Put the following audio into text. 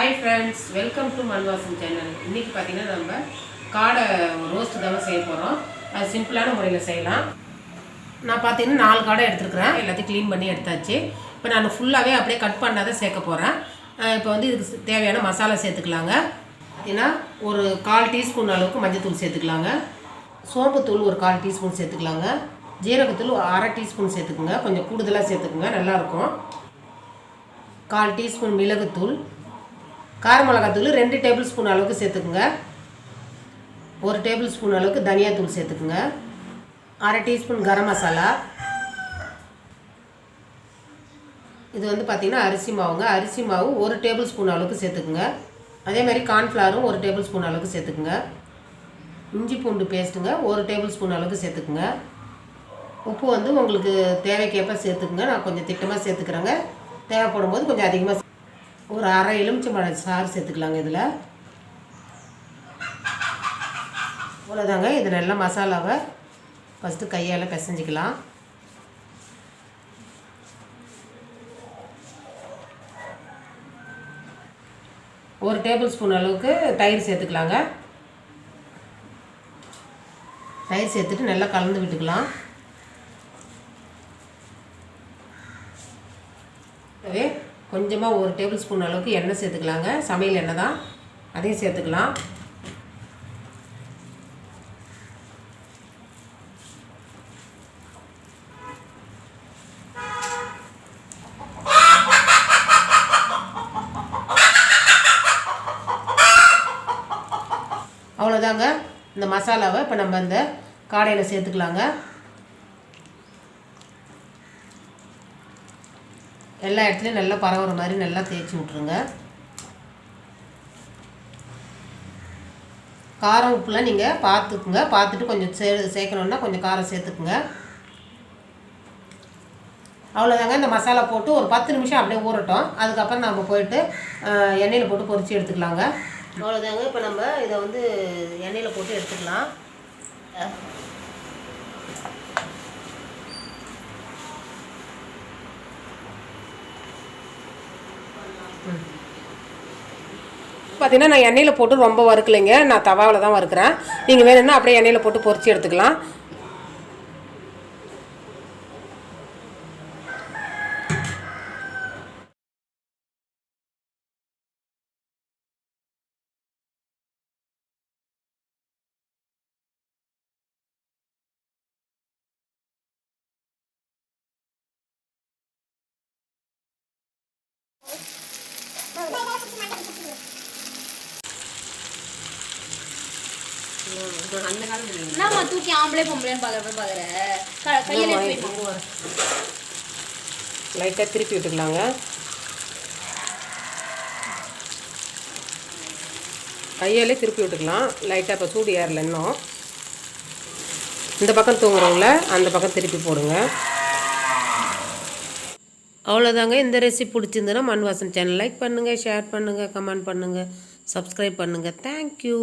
Hi friends welcome to Manvasan channel இன்றைக்கி பார்த்தீங்கன்னா நம்ம காடை ரோஸ்ட் தான் செய்ய போகிறோம் அது சிம்பிளான முறையில் செய்யலாம். நான் பார்த்தீங்கன்னா நாலு காடை எடுத்துருக்குறேன். எல்லாத்தையும் க்ளீன் பண்ணி எடுத்தாச்சு. இப்போ நான் ஃபுல்லாகவே அப்படியே கட் பண்ணாத சேர்க்க போகிறேன் இப்போ வந்து இதுக்கு தேவையான மசாலா சேர்த்துக்கலாங்க. ஏன்னா ஒரு கால் டீஸ்பூன் அளவுக்கு மஞ்சத்தூள் சேர்த்துக்கலாங்க. சோம்புத்தூள் ஒரு கால் டீஸ்பூன் சேர்த்துக்கலாங்க. ஜீரகத்தூள் அரை டீஸ்பூன் சேர்த்துக்குங்க. கொஞ்சம் கூடுதலாக சேர்த்துக்குங்க. நல்லாயிருக்கும் கால் டீஸ்பூன் மிளகுத்தூள். கார மிளகாத்தூள் ரெண்டு டேபிள் ஸ்பூன் அளவுக்கு சேர்த்துக்குங்க. ஒரு டேபிள் ஸ்பூன் அளவுக்கு தனியாத்தூள் சேர்த்துக்குங்க. அரை டீஸ்பூன் கரம் மசாலா. இது வந்து பார்த்திங்கன்னா அரிசி மாவுங்க. அரிசி மாவு ஒரு டேபிள் ஸ்பூன் அளவுக்கு சேர்த்துக்குங்க. அதே மாதிரி கார்ன்ஃப்ளவரும் ஒரு டேபிள் ஸ்பூன் அளவுக்கு சேர்த்துக்குங்க. இஞ்சி பூண்டு பேஸ்ட்டுங்க ஒரு டேபிள் ஸ்பூன் அளவுக்கு சேர்த்துக்குங்க. உப்பு வந்து உங்களுக்கு தேவைக்கேற்ப சேர்த்துக்குங்க. நான் கொஞ்சம் திட்டமாக சேர்த்துக்கிறேங்க. தேவைப்படும் போது கொஞ்சம் அதிகமாக ஒரு அரை எலுமிச்சம்பழம் சாறு சேர்த்துக்கலாங்க இதில். அவ்வளோதாங்க இது நல்லா மசாலாவை ஃபஸ்ட்டு கையால் பிசைஞ்சிக்கலாம். ஒரு டேபிள் ஸ்பூன் அளவுக்கு தயிர் சேர்த்துக்கலாங்க. தயிர் சேர்த்துட்டு நல்லா கலந்து விட்டுக்கலாம். அதே கொஞ்சமாக ஒரு டேபிள் ஸ்பூன் அளவுக்கு எண்ணெய் சேர்த்துக்கலாங்க. சமையல் எண்ணெய் தான். அதையும் சேர்த்துக்கலாம். அவ்வளோதாங்க இந்த மசாலாவை இப்போ நம்ம இந்த காடையில் சேர்த்துக்கலாங்க. எல்லா இடத்துலையும் நல்லா பரவுற மாதிரி நல்லா தேய்ச்சி விட்ருங்க காரம் உப்புலாம் நீங்கள் பார்த்துக்குங்க. பார்த்துட்டு கொஞ்சம் சே சேர்க்கணுன்னா கொஞ்சம் காரம் சேர்த்துக்குங்க. அவ்வளோதாங்க இந்த மசாலா போட்டு ஒரு பத்து நிமிஷம் அப்படியே ஊறட்டும். அதுக்கப்புறம் நம்ம போயிட்டு எண்ணெயில் போட்டு பொரித்து எடுத்துக்கலாங்க. அவ்வளோதாங்க இப்போ நம்ம இதை வந்து எண்ணெயில் போட்டு எடுத்துக்கலாம். பார்த்தீங்கன்னா நான் எண்ணெயில் போட்டு ரொம்ப வறுக்கலைங்க. நான் தவாவில் தான் வறுக்கிறேன். நீங்கள் வேணும்னா அப்படியே எண்ணெயில் போட்டு பொறிச்சு எடுத்துக்கலாம். அந்த காலத்தில் என்னம்மா தூக்கி ஆம்பளை பொம்பளைன்னு பார்க்குற பார்க்குற கையில் எடுத்து லைட்டாக திருப்பி விட்டுக்கலாங்க. கையாலே திருப்பி விட்டுக்கலாம். லைட்டாக இப்போ சூடு ஏறல இன்னும். இந்த பக்கம் தூங்குறவங்கள அந்த பக்கம் திருப்பி போடுங்க. அவ்வளோதாங்க இந்த ரெசிபி பிடிச்சிருந்ததுன்னா மண் வாசன் சேனல் லைக் பண்ணுங்கள் ஷேர் பண்ணுங்கள் கமெண்ட் பண்ணுங்கள் சப்ஸ்கிரைப் பண்ணுங்கள் தேங்க்யூ